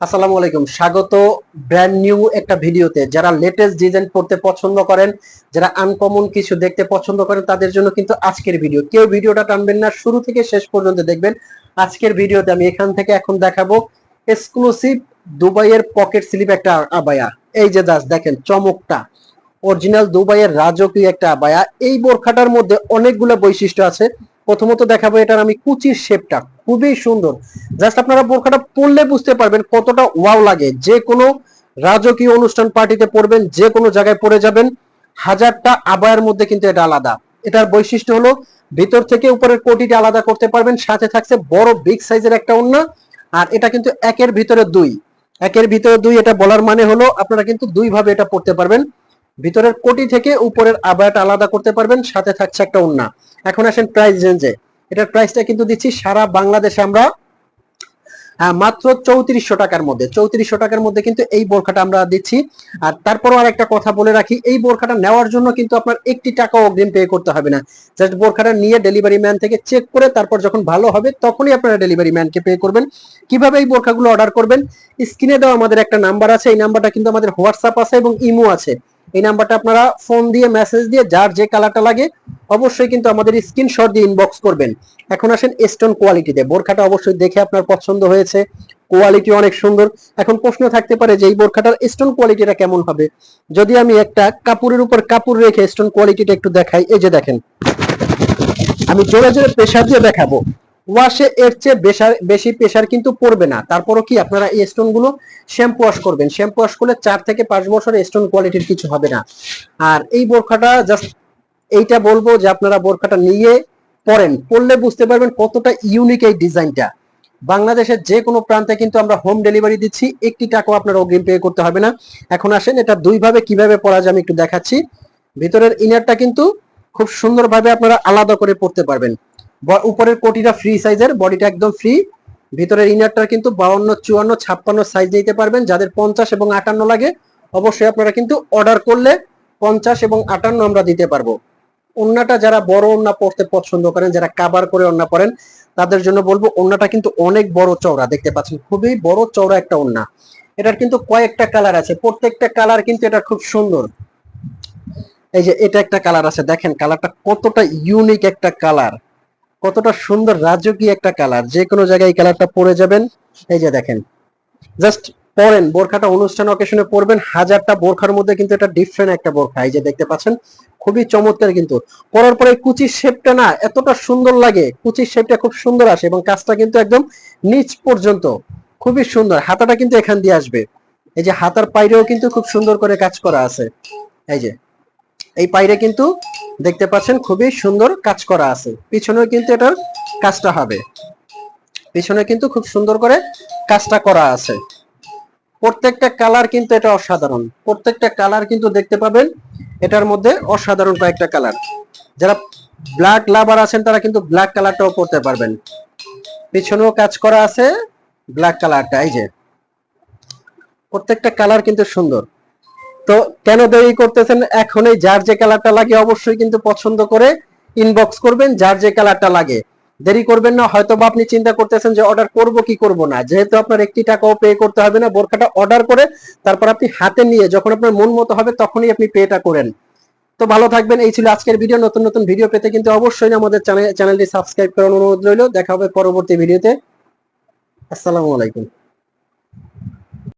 আসসালামু আলাইকুম। স্বাগত ব্র্যান্ড নিউ একটা ভিডিওতে। যারা লেটেস্ট ডিজাইন পড়তে পছন্দ করেন, যারা আনকমন কিছু দেখতে পছন্দ করেন, তাদের জন্য কিন্তু আজকের ভিডিও কেউ ভিডিওটা টানবেন না, শুরু থেকে শেষ পর্যন্ত দেখবেন। আজকের ভিডিওতে আমি এখান থেকে এখন দেখাবো এক্সক্লুসিভ দুবাইয়ের পকেট স্লিপ একটা আবায়া। এই যে দাস, দেখেন চমকটা। অরিজিনাল দুবাইয়ের রাজকীয় একটা আবায়া। এই বোরখাটার মধ্যে অনেকগুলো বৈশিষ্ট্য আছে। প্রথমত দেখাবো এটার আমি কুচির শেপটা খুবই সুন্দর। জাস্ট আপনারা বোরখাটা পরলে বুঝতে পারবেন কতটা ওয়াও লাগে। যে কোনো রাজকীয় অনুষ্ঠান পার্টিতে পরবেন যে কোনো জায়গায় পরে যাবেন, হাজারটা আবায়ের মধ্যে কিন্তু এটা আলাদা। এটার বৈশিষ্ট্য হলো, ভিতর থেকে উপরের কোটিটা আলাদা করতে পারবেন, সাথে থাকছে বড় বিগ সাইজের একটা ওন্না আর এটা কিন্তু একের ভিতরে দুই। একের ভিতরে দুই এটা বলার মানে হলো, আপনারা কিন্তু দুই ভাবে এটা পড়তে পারবেন। ভিতরের কোটি থেকে উপরের আবায়াটা আলাদা করতে পারবেন সাথে থাকছে একটা ওন্না এখন আসেন প্রাইস রেঞ্জে এটার প্রাইসটা কিন্তু দিচ্ছি সারা বাংলাদেশে আমরা আহ, মাত্র চৌত্রিশশো টাকার মধ্যে। চৌত্রিশশো টাকার মধ্যে কিন্তু এই বোরখাটা আমরা দিচ্ছি। আর তারপরও আর একটা কথা বলে রাখি এই বোরখাটা নেওয়ার জন্য কিন্তু আপনার একটি টাকা অগ্রিম পে করতে হবে না। জাস্ট বোরখাটা নিয়ে ডেলিভারি ম্যান থেকে চেক করে তারপর যখন ভালো হবে তখনই আপনারা ডেলিভারি ম্যানকে পে করবেন। কীভাবে এই বোরখাগুলো অর্ডার করবেন? স্ক্রিনে দেওয়া আমাদের একটা নাম্বার আছে এই নাম্বারটা কিন্তু আমাদের হোয়াটসঅ্যাপ আছে এবং ইমো আছে। এই নাম্বারটা আপনারা ফোন দিয়ে মেসেজ দিয়ে, যার যে কালারটা লাগে, অবশ্যই কিন্তু আমাদের স্ক্রিনশট দিয়ে ইনবক্স করবেন। এখন আসেন স্টোন কোয়ালিটিতে বোরখাটা অবশ্যই দেখে আপনার পছন্দ হয়েছে। কোয়ালিটি অনেক সুন্দর। এখন প্রশ্ন থাকতে পারে যে, এই বোরখাটার স্টোন কোয়ালিটিটা কেমন হবে? যদি আমি একটা কাপড়ের উপর কাপড় রেখে স্টোন কোয়ালিটিটা একটু দেখাই, এই যে দেখেন। আমি জোরে জোরে প্রেসার দিয়ে দেখাবো। ওয়াশে এর চেয়ে বেশি প্রেসার কিন্তু পড়বে না। তারপরও কি আপনারা এই স্টোনগুলো শ্যাম্পু ওয়াশ করবেন? শ্যাম্পু ওয়াশ করলে চার থেকে পাঁচ বছর স্টোন কোয়ালিটির কিছু হবে না। আর এই বোরখাটা জাস্ট এইটা বলব যে আপনারা বোরখাটা নিয়ে পরেন পড়লে বুঝতে পারবেন কতটা ইউনিক এই ডিজাইনটা বাংলাদেশের যে কোনো প্রান্তে কিন্তু আমরা হোম ডেলিভারি দিচ্ছি। একটি টাকাও আপনার অগ্রিম পে করতে হবে না। এখন আসেন, এটা দুই ভাবে কীভাবে পরা যায় আমি একটু দেখাচ্ছি। ভিতরের ইনারটা কিন্তু খুব সুন্দরভাবে আপনারা আলাদা করে পড়তে পারবেন। উপরের কোটিটা ফ্রি সাইজের বডিটা একদম ফ্রি ভিতরের ইনারটা কিন্তু বাউন্ন, চুয়ান্ন, ছাপ্পান্ন সাইজ নিতে পারবেন। যাদের পঞ্চাশ এবং আটান্ন লাগে, অবশ্যই আপনারা কিন্তু অর্ডার করলে পঞ্চাশ এবং আটান্ন আমরা দিতে পারব। ওন্নাটা যারা বড় ওন্না পড়তে পছন্দ করেন, যারা কাবার করে ওন্না পরেন, তাদের জন্য বলব ওন্নাটা কিন্তু অনেক বড় চওড়া। দেখতে পাচ্ছেন, খুবই বড় চওড়া একটা ওন্না। এটার কিন্তু কয়েকটা কালার আছে। প্রত্যেকটা কালার কিন্তু এটা খুব সুন্দর। এই যে এটা একটা কালার আছে। দেখেন কালারটা কতটা ইউনিক একটা কালার কতটা সুন্দর রাজকীয় একটা কালার যে কোনো জায়গায় এই কালারটা পরে যাবেন। এই যে দেখেন। জাস্ট পরেন, বোরখাটা অনুষ্ঠান অকেশনে পরবেন। হাজারটা বোরখার মধ্যে কিন্তু এটা ডিফারেন্ট একটা বোরখা। এই যে দেখতে পাচ্ছেন, খুবই চমৎকার কিন্তু। পরার পরে কুচির শেপটা না, এতটা সুন্দর লাগে। কুচির শেপটা খুব সুন্দর আসে এবং কাজটা কিন্তু একদম নিচ পর্যন্ত। খুবই সুন্দর। হাতাটা কিন্তু এখান দিয়ে আসবে। এই যে হাতার পাইরেও কিন্তু খুব সুন্দর করে কাজ করা আছে। এই যে। এই পাইরে কিন্তু দেখতে পাচ্ছেন খুবই সুন্দর কাজ করা আছে। পিছনেও কিন্তু এটার কাজটা হবে। পিছনে কিন্তু খুব সুন্দর করে কাজটা করা আছে। প্রত্যেকটা কালার কিন্তু এটা অসাধারণ। প্রত্যেকটা কালার কিন্তু দেখতে পাবেন, এটার মধ্যে অসাধারণ কয়েকটা কালার। যারা ব্ল্যাক লাভার আছেন, তারা কিন্তু ব্ল্যাক কালারটাও করতে পারবেন। পিছনেও কাজ করা আছে ব্ল্যাক কালারটা, এই যে। প্রত্যেকটা কালার কিন্তু সুন্দর। তো কেন দেরি করতেছেন? এখনই যার যে কালারটা লাগে অবশ্যই কিন্তু পছন্দ করে ইনবক্স করবেন, যার যে কালারটা লাগে। দেরি করবেন না হয়তো বা আপনি চিন্তা করতেছেন যে অর্ডার করব কি করব না। যেহেতু আপনার একটি টাকাও পে করতে হবে না, বোরখাটা অর্ডার করে তারপর আপনি হাতে নিয়ে যখন আপনার মন মতো হবে তখনই আপনি পেটা করেন। তো ভালো থাকবেন, এই ছিল আজকের ভিডিও নতুন নতুন ভিডিও পেতে কিন্তু অবশ্যই আমাদের চ্যানেলটি সাবস্ক্রাইব করার অনুরোধ রইল। দেখা হবে পরবর্তী ভিডিওতে আসসালামু আলাইকুম।